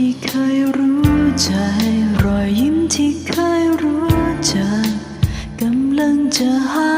ที่เคยรู้ใจ รอยยิ้มที่เคยรู้จักกำลังจะหาย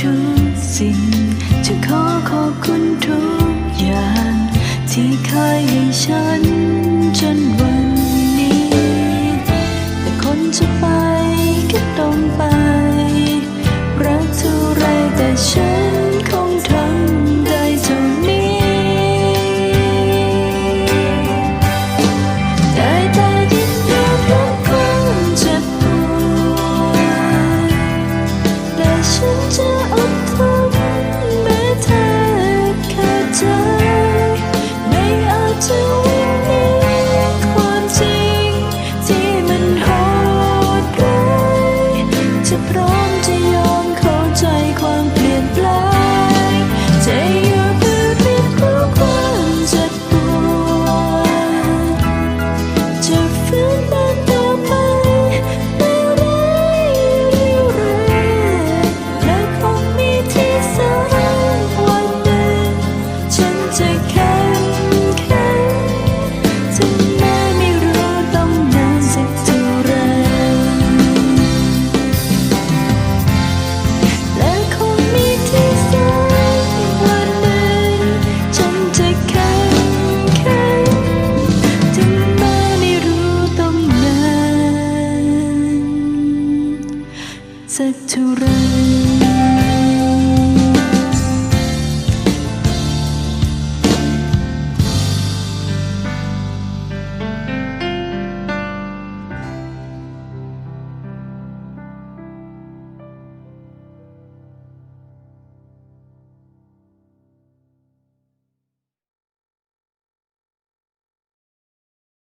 ทุกสิ่ง จะขอขอบคุณทุกอย่าง ที่เคยให้ฉันจนวันนี้ แต่คนจะไปก็ต้องไป รักเท่าไรแต่ฉัน สักเท่าไร